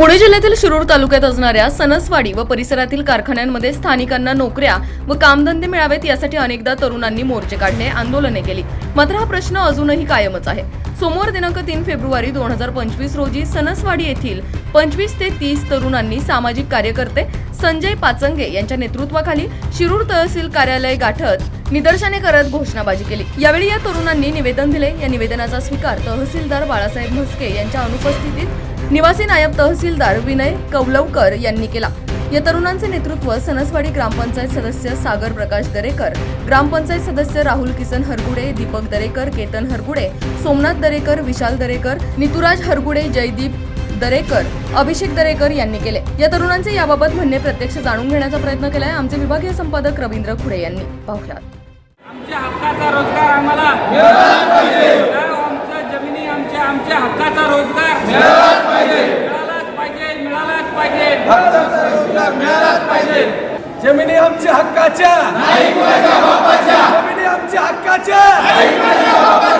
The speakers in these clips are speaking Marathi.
पुणे जिल्ह्यातील शिरूर तालुक्यात असणाऱ्या सणसवाडी व परिसरातील कारखान्यांमध्ये स्थानिकांना नोकऱ्या व कामधंदे मिळावेत यासाठी अनेकदा तरुणांनी मोर्चे काढले आंदोलने केली. मात्र हा प्रश्न अजूनही कायमच आहे. सोमवार दिनांक तीन फेब्रुवारी दोन हजार पंचवीस रोजी सणसवाडी येथील पंचवीस ते तीस तरुणांनी सामाजिक कार्यकर्ते संजय पाचंगे यांच्या नेतृत्वाखाली शिरूर तहसील कार्यालय गाठत निदर्शने करत घोषणाबाजी केली. यावेळी या तरुणांनी निवेदन दिले. या निवेदनाचा स्वीकार तहसीलदार बाळासाहेब म्हस्के यांच्या अनुपस्थितीत निवासी नायब तहसीलदार विनय कवलवकर यांनी केला. या तरुणांचे नेतृत्व सनसवाडी ग्रामपंचायत सदस्य सागर प्रकाश दरेकर ग्रामपंचायत सदस्य राहुल किसन हरगुडे दीपक दरेकर केतन हरगुडे सोमनाथ दरेकर विशाल दरेकर नितुराज हरगुडे जयदीप दरेकर अभिषेक दरेकर यांनी केले. या तरुणांचे याबाबत म्हणणे प्रत्यक्ष जाणून घेण्याचा प्रयत्न केलाय आमचे विभागीय संपादक रवींद्र खुडे यांनी. पाहुयात. आमच्या हक्काचा रोजगार आम्हाला मिळाला आमच्या जमिनी आमच्या आमच्या हक्काचा रोजगार मिळालाच पाहिजे मिळालाच पाहिजे मिळालाच पाहिजे जमिनी आमच्या हक्काच्या जमिनी आमच्या हक्काच्या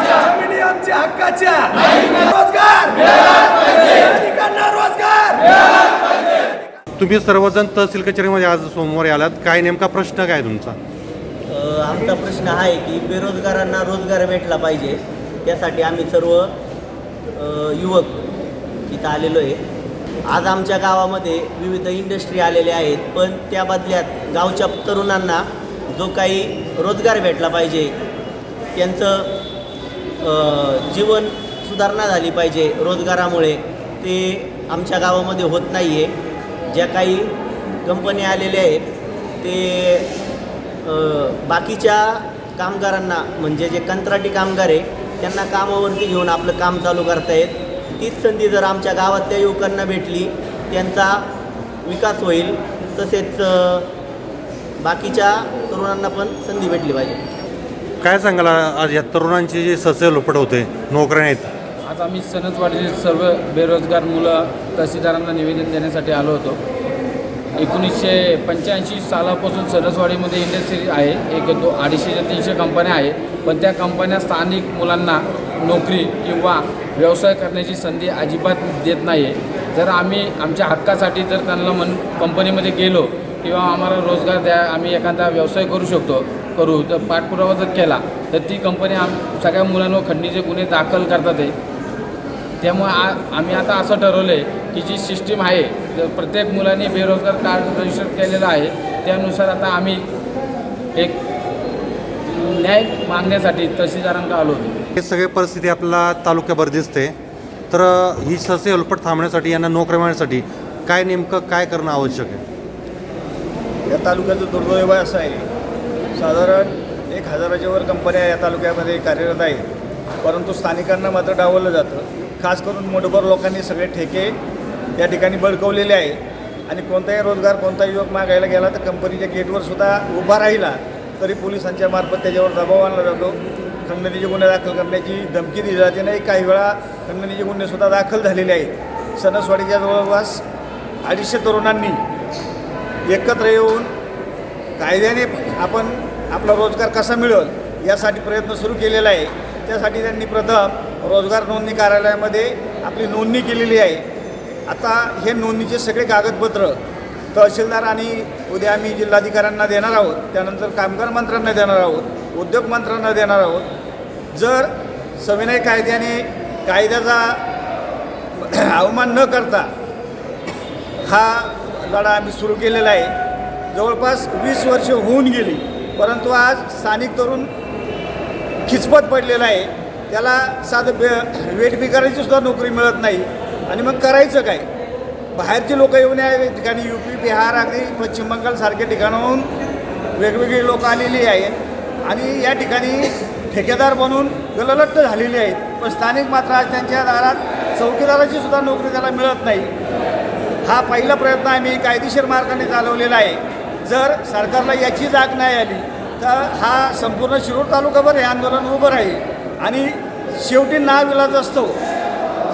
जमिनी आमच्या हक्काच्या रोजगार रोजगार तुम्ही सर्वजण तहसील कचेरीमध्ये आज सोमवारी आलात काय नेमका प्रश्न काय तुमचा आमचा प्रश्न हा आहे की बेरोजगारांना रोजगार भेटला पाहिजे त्यासाठी आम्ही सर्व युवक इथं आलेलो आहे. आज आमच्या गावामध्ये विविध इंडस्ट्री आलेल्या आहेत पण त्या बदल्यात गावच्या तरुणांना जो काही रोजगार भेटला पाहिजे त्यांचं जीवन सुधारणा झाली पाहिजे रोजगारामुळे ते आमच्या गावामध्ये होत नाही आहे ज्या काही कंपन्या आलेल्या आहेत ते बाकीच्या कामगारांना म्हणजे जे कंत्राटी कामगार आहे त्यांना कामावरती घेऊन आपलं काम चालू करतायत तीच संधी जर आमच्या गावातल्या युवकांना भेटली त्यांचा विकास होईल तसेच बाकीच्या तरुणांना पण संधी भेटली पाहिजे. काय सांगाल आज या तरुणांची जी सस्य लोपट होते नोकऱ्या नाहीत आज आम्ही सणसवाडीतील सर्व बेरोजगार मुलं तहसीलदारांना निवेदन देण्यासाठी आलो होतो. एकोणीसशे पंच्याऐंशी सालापासून सरसवाडीमध्ये इंडस्ट्री आहे. एक दो अडीचशे ते तीनशे कंपन्या आहे. पण त्या कंपन्या स्थानिक मुलांना नोकरी किंवा व्यवसाय करण्याची संधी अजिबात देत नाही आहे जर आम्ही आमच्या हक्कासाठी जर त्यांना मन कंपनीमध्ये गेलो किंवा आम्हाला रोजगार द्या आम्ही एखादा व्यवसाय करू शकतो करू तर पाठपुरावा जर केला तर ती कंपनी आम सगळ्या मुलांवर खंडणीचे गुन्हे दाखल करतात आहे त्यामुळे आ आम्ही आता असं ठरवलं आहे की जी सिस्टीम आहे जर प्रत्येक मुलांनी बेरोजगार कार्ड रजिस्टर केलेलं आहे त्यानुसार आता आम्ही एक न्याय मागण्यासाठी तहसीलदारांकडे आलो होतो. हे सगळे परिस्थिती आपल्याला तालुक्याभर दिसते. तर ही सस्य उलपट थांबण्यासाठी यांना नोकऱ्या मिळण्यासाठी काय नेमकं काय करणं आवश्यक आहे? या तालुक्याचं दुर्दैव असं आहे. साधारण एक हजाराच्या वर कंपन्या या तालुक्यामध्ये कार्यरत आहेत परंतु स्थानिकांना मात्र डावललं जातं. खास करून मोठभर लोकांनी सगळे ठेके या ठिकाणी बळकवलेले आहे. आणि कोणताही रोजगार कोणताही युवक मागायला गेला तर कंपनीच्या गेटवर सुद्धा उभा राहिला तरी पोलिसांच्या मार्फत त्याच्यावर दबाव आणला जातो. खंडणीचे गुन्हे दाखल करण्याची धमकी दिली जाते नाही काही वेळा खंडणीचे गुन्हेसुद्धा दाखल झालेले आहेत. सणसवाडीच्या जवळपास अडीचशे तरुणांनी एकत्र येऊन कायद्याने आपण आपला रोजगार कसा मिळेल यासाठी प्रयत्न सुरू केलेला आहे. त्यासाठी त्यांनी प्रथम रोजगार नोंदणी कार्यालयामध्ये आपली नोंदणी केलेली आहे. आता हे नोंदणीचे सगळे कागदपत्र तहसीलदार आणि उद्या आम्ही जिल्हाधिकाऱ्यांना देणार आहोत. त्यानंतर कामगार मंत्र्यांना देणार आहोत उद्योग मंत्र्यांना देणार आहोत. जर सविनय कायद्याने कायद्याचा अवमान न करता हा लढा आम्ही सुरू केलेला आहे. जवळपास वीस वर्ष होऊन गेली परंतु आज स्थानिक तरुण खिचपत पडलेला आहे. त्याला साधं बे वेट बिगाराची सुद्धा नोकरी मिळत नाही. आणि मग करायचं काय? बाहेरचे लोक येऊन या ठिकाणी यू पी बिहार अगदी पश्चिम बंगालसारख्या ठिकाणाहून वेगवेगळी लोक आलेली आहेत आणि या ठिकाणी ठेकेदार बनून गललट्ट झालेली आहेत. पण स्थानिक मात्र आज त्यांच्या दारात चौकीदाराची सुद्धा नोकरी त्याला मिळत नाही. हा पहिला प्रयत्न आम्ही कायदेशीर मार्गाने चालवलेला आहे. जर सरकारला याची जाग नाही आली तर हा संपूर्ण शिरूर तालुकाभर हे आंदोलन उभं राहील. आणि शेवटी नाविलाज असतो.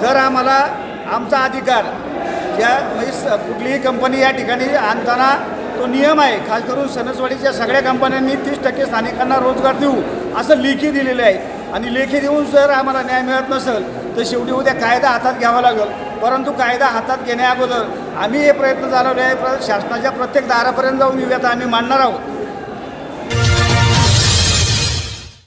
जर आम्हाला आमचा अधिकार. या म्हणजे स- कुठलीही कंपनी या ठिकाणी आणताना तो नियम आहे. खास करून सणसवाडीच्या सगळ्या कंपन्यांनी तीस टक्के स्थानिकांना रोजगार देऊ असं लेखी दिलेलं आहे. आणि लेखी देऊन जर आम्हाला न्याय मिळत नसेल तर शेवटी उद्या कायदा हातात घ्यावा लागेल. परंतु कायदा हातात घेण्या अगोदर आम्ही हे प्रयत्न चालवले आहे. प्र शासनाच्या प्रत्येक दारापर्यंत जाऊन ही व्यथा आम्ही मांडणार आहोत.